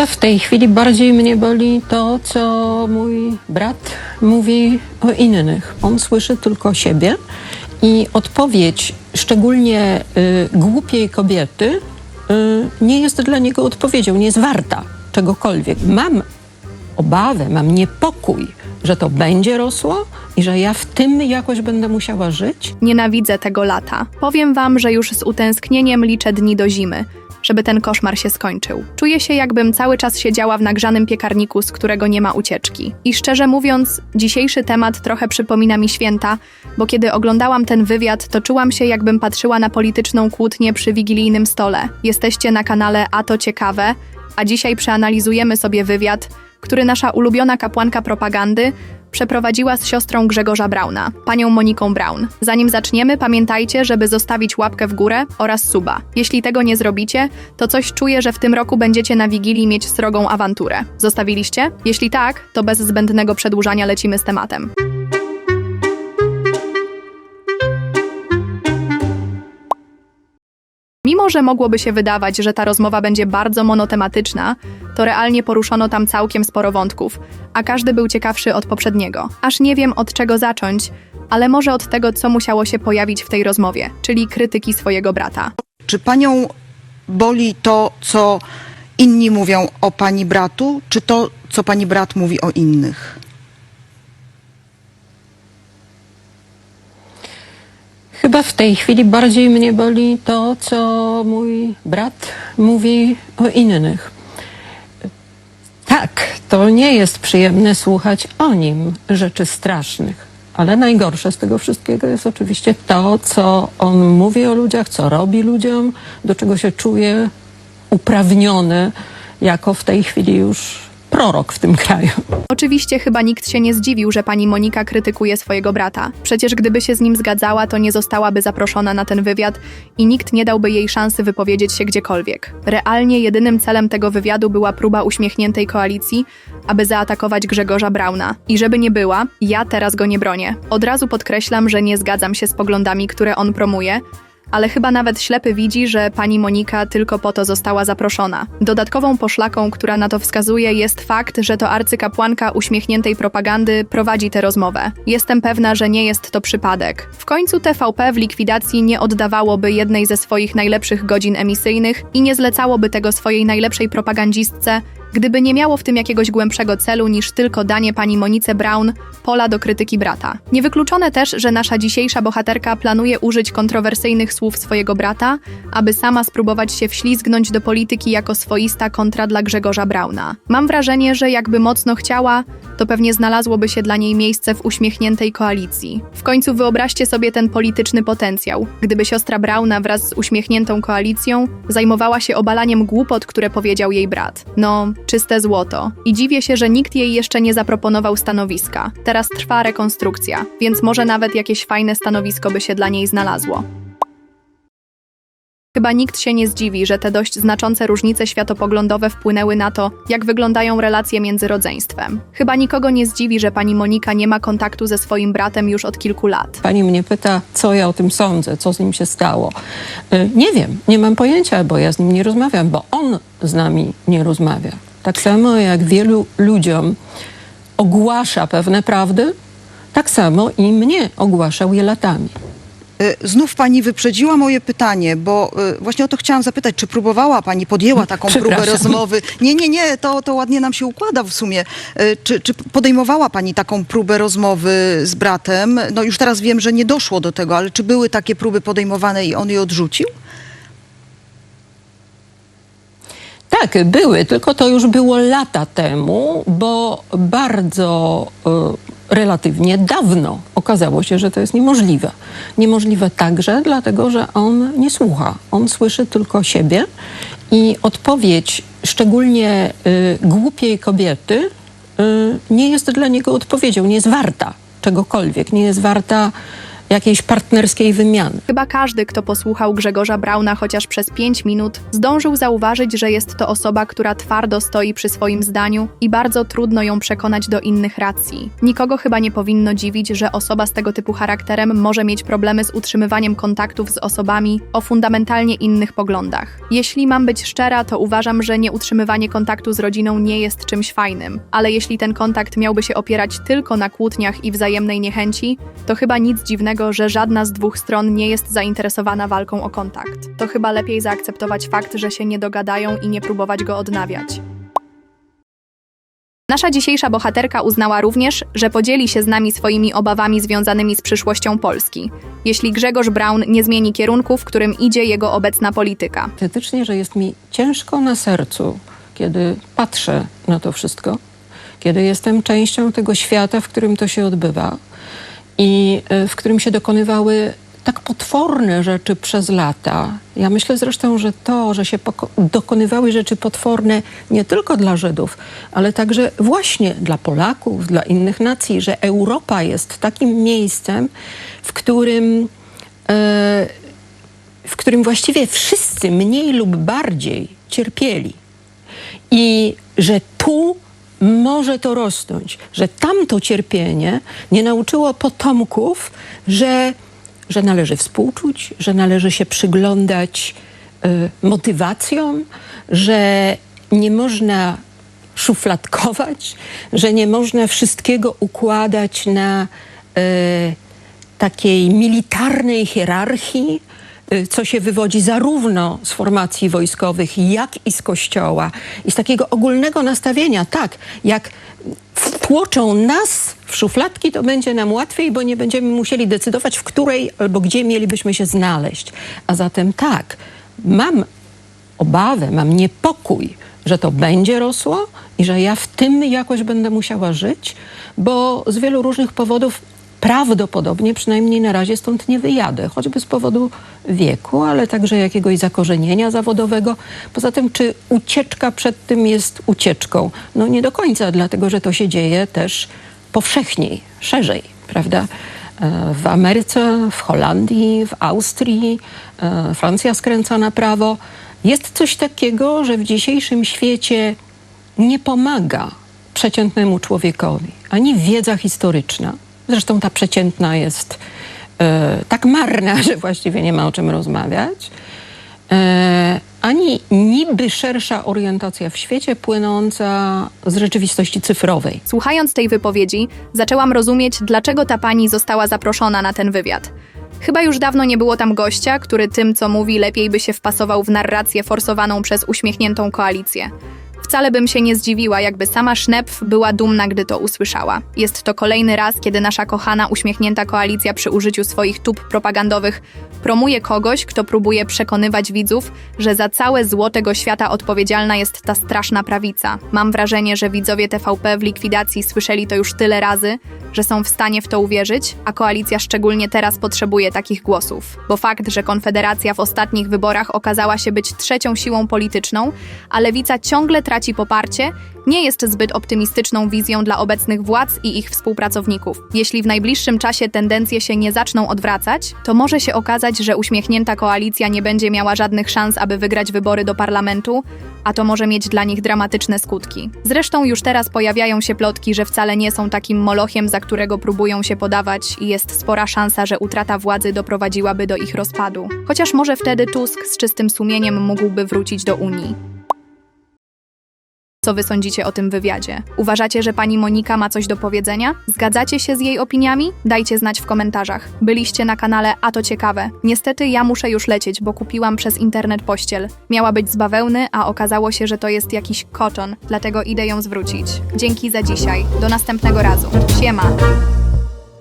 Chyba w tej chwili bardziej mnie boli to, co mój brat mówi o innych. On słyszy tylko siebie i odpowiedź, szczególnie y, głupiej kobiety, y, nie jest dla niego odpowiedzią, nie jest warta czegokolwiek. Mam obawę, mam niepokój, że to będzie rosło i że ja w tym jakoś będę musiała żyć. Nienawidzę tego lata. Powiem wam, że już z utęsknieniem liczę dni do zimy, żeby ten koszmar się skończył. Czuję się, jakbym cały czas siedziała w nagrzanym piekarniku, z którego nie ma ucieczki. I szczerze mówiąc, dzisiejszy temat trochę przypomina mi święta, bo kiedy oglądałam ten wywiad, to czułam się, jakbym patrzyła na polityczną kłótnię przy wigilijnym stole. Jesteście na kanale A to ciekawe, a dzisiaj przeanalizujemy sobie wywiad, który nasza ulubiona kapłanka propagandy przeprowadziła z siostrą Grzegorza Brauna, panią Moniką Braun. Zanim zaczniemy, pamiętajcie, żeby zostawić łapkę w górę oraz suba. Jeśli tego nie zrobicie, to coś czuję, że w tym roku będziecie na Wigilii mieć srogą awanturę. Zostawiliście? Jeśli tak, to bez zbędnego przedłużania lecimy z tematem. Mimo, że mogłoby się wydawać, że ta rozmowa będzie bardzo monotematyczna, to realnie poruszono tam całkiem sporo wątków, a każdy był ciekawszy od poprzedniego. Aż nie wiem od czego zacząć, ale może od tego, co musiało się pojawić w tej rozmowie, czyli krytyki swojego brata. Czy panią boli to, co inni mówią o pani bratu, czy to, co pani brat mówi o innych? Chyba w tej chwili bardziej mnie boli to, co mój brat mówi o innych. Tak, to nie jest przyjemne słuchać o nim rzeczy strasznych, ale najgorsze z tego wszystkiego jest oczywiście to, co on mówi o ludziach, co robi ludziom, do czego się czuje uprawniony jako w tej chwili już prorok w tym kraju. Oczywiście chyba nikt się nie zdziwił, że pani Monika krytykuje swojego brata. Przecież gdyby się z nim zgadzała, to nie zostałaby zaproszona na ten wywiad i nikt nie dałby jej szansy wypowiedzieć się gdziekolwiek. Realnie jedynym celem tego wywiadu była próba uśmiechniętej koalicji, aby zaatakować Grzegorza Brauna. I żeby nie była, ja teraz go nie bronię. Od razu podkreślam, że nie zgadzam się z poglądami, które on promuje, ale chyba nawet ślepy widzi, że pani Monika tylko po to została zaproszona. Dodatkową poszlaką, która na to wskazuje, jest fakt, że to arcykapłanka uśmiechniętej propagandy prowadzi tę rozmowę. Jestem pewna, że nie jest to przypadek. W końcu TVP w likwidacji nie oddawałoby jednej ze swoich najlepszych godzin emisyjnych i nie zlecałoby tego swojej najlepszej propagandistce, gdyby nie miało w tym jakiegoś głębszego celu niż tylko danie pani Monice Brown pola do krytyki brata. Niewykluczone też, że nasza dzisiejsza bohaterka planuje użyć kontrowersyjnych słów swojego brata, aby sama spróbować się wślizgnąć do polityki jako swoista kontra dla Grzegorza Brauna. Mam wrażenie, że jakby mocno chciała, to pewnie znalazłoby się dla niej miejsce w uśmiechniętej koalicji. W końcu wyobraźcie sobie ten polityczny potencjał, gdyby siostra Brauna wraz z uśmiechniętą koalicją zajmowała się obalaniem głupot, które powiedział jej brat. No, czyste złoto. I dziwię się, że nikt jej jeszcze nie zaproponował stanowiska. Teraz trwa rekonstrukcja, więc może nawet jakieś fajne stanowisko by się dla niej znalazło. Chyba nikt się nie zdziwi, że te dość znaczące różnice światopoglądowe wpłynęły na to, jak wyglądają relacje między rodzeństwem. Chyba nikogo nie zdziwi, że pani Monika nie ma kontaktu ze swoim bratem już od kilku lat. Pani mnie pyta, co ja o tym sądzę, co z nim się stało. Y, Nie wiem, nie mam pojęcia, bo ja z nim nie rozmawiam, bo on z nami nie rozmawia. Tak samo jak wielu ludziom ogłasza pewne prawdy, tak samo i mnie ogłaszał je latami. Y, Znów pani wyprzedziła moje pytanie, bo y, właśnie o to chciałam zapytać, czy próbowała pani, podjęła taką próbę rozmowy? Nie, nie, nie, to, to ładnie nam się układa w sumie. Y, Czy, czy podejmowała pani taką próbę rozmowy z bratem? No już teraz wiem, że nie doszło do tego, ale czy były takie próby podejmowane i on je odrzucił? Tak, były, tylko to już było lata temu, bo bardzo y, relatywnie dawno okazało się, że to jest niemożliwe. Niemożliwe także dlatego, że on nie słucha. On słyszy tylko siebie i odpowiedź szczególnie y, głupiej kobiety y, nie jest dla niego odpowiedzią, nie jest warta czegokolwiek, nie jest warta jakiejś partnerskiej wymiany. Chyba każdy, kto posłuchał Grzegorza Brauna chociaż przez 5 minut, zdążył zauważyć, że jest to osoba, która twardo stoi przy swoim zdaniu i bardzo trudno ją przekonać do innych racji. Nikogo chyba nie powinno dziwić, że osoba z tego typu charakterem może mieć problemy z utrzymywaniem kontaktów z osobami o fundamentalnie innych poglądach. Jeśli mam być szczera, to uważam, że nieutrzymywanie kontaktu z rodziną nie jest czymś fajnym, ale jeśli ten kontakt miałby się opierać tylko na kłótniach i wzajemnej niechęci, to chyba nic dziwnego, że żadna z dwóch stron nie jest zainteresowana walką o kontakt. To chyba lepiej zaakceptować fakt, że się nie dogadają i nie próbować go odnawiać. Nasza dzisiejsza bohaterka uznała również, że podzieli się z nami swoimi obawami związanymi z przyszłością Polski, jeśli Grzegorz Braun nie zmieni kierunku, w którym idzie jego obecna polityka. Autentycznie, że jest mi ciężko na sercu, kiedy patrzę na to wszystko, kiedy jestem częścią tego świata, w którym to się odbywa i y, w którym się dokonywały tak potworne rzeczy przez lata. Ja myślę zresztą, że to, że się dokonywały rzeczy potworne nie tylko dla Żydów, ale także właśnie dla Polaków, dla innych nacji, że Europa jest takim miejscem, w którym e, w którym właściwie wszyscy mniej lub bardziej cierpieli. I że tu może to rosnąć, że tamto cierpienie nie nauczyło potomków, że, że należy współczuć, że należy się przyglądać y, motywacjom, że nie można szufladkować, że nie można wszystkiego układać na y, takiej militarnej hierarchii, co się wywodzi zarówno z formacji wojskowych, jak i z kościoła. I z takiego ogólnego nastawienia, tak, jak wtłoczą nas w szufladki, to będzie nam łatwiej, bo nie będziemy musieli decydować, w której albo gdzie mielibyśmy się znaleźć. A zatem tak, mam obawę, mam niepokój, że to będzie rosło i że ja w tym jakoś będę musiała żyć, bo z wielu różnych powodów prawdopodobnie, przynajmniej na razie stąd nie wyjadę, choćby z powodu wieku, ale także jakiegoś zakorzenienia zawodowego. Poza tym, czy ucieczka przed tym jest ucieczką? No nie do końca, dlatego że to się dzieje też powszechniej, szerzej, prawda? E, W Ameryce, w Holandii, w Austrii, e, Francja skręca na prawo. Jest coś takiego, że w dzisiejszym świecie nie pomaga przeciętnemu człowiekowi ani wiedza historyczna. Zresztą ta przeciętna jest e, tak marna, że właściwie nie ma o czym rozmawiać. E, ani niby szersza orientacja w świecie płynąca z rzeczywistości cyfrowej. Słuchając tej wypowiedzi, zaczęłam rozumieć, dlaczego ta pani została zaproszona na ten wywiad. Chyba już dawno nie było tam gościa, który tym, co mówi, lepiej by się wpasował w narrację forsowaną przez uśmiechniętą koalicję. Wcale bym się nie zdziwiła, jakby sama Sznepf była dumna, gdy to usłyszała. Jest to kolejny raz, kiedy nasza kochana, uśmiechnięta koalicja przy użyciu swoich tub propagandowych promuje kogoś, kto próbuje przekonywać widzów, że za całe zło tego świata odpowiedzialna jest ta straszna prawica. Mam wrażenie, że widzowie TVP w likwidacji słyszeli to już tyle razy, że są w stanie w to uwierzyć, a koalicja szczególnie teraz potrzebuje takich głosów. Bo fakt, że Konfederacja w ostatnich wyborach okazała się być trzecią siłą polityczną, a lewica ciągle traci poparcie, nie jest zbyt optymistyczną wizją dla obecnych władz i ich współpracowników. Jeśli w najbliższym czasie tendencje się nie zaczną odwracać, to może się okazać, że uśmiechnięta koalicja nie będzie miała żadnych szans, aby wygrać wybory do parlamentu, a to może mieć dla nich dramatyczne skutki. Zresztą już teraz pojawiają się plotki, że wcale nie są takim molochem, za którego próbują się podawać i jest spora szansa, że utrata władzy doprowadziłaby do ich rozpadu. Chociaż może wtedy Tusk z czystym sumieniem mógłby wrócić do Unii. Co wy sądzicie o tym wywiadzie? Uważacie, że pani Monika ma coś do powiedzenia? Zgadzacie się z jej opiniami? Dajcie znać w komentarzach. Byliście na kanale A to ciekawe. Niestety ja muszę już lecieć, bo kupiłam przez internet pościel. Miała być z bawełny, a okazało się, że to jest jakiś koton, dlatego idę ją zwrócić. Dzięki za dzisiaj. Do następnego razu. Siema!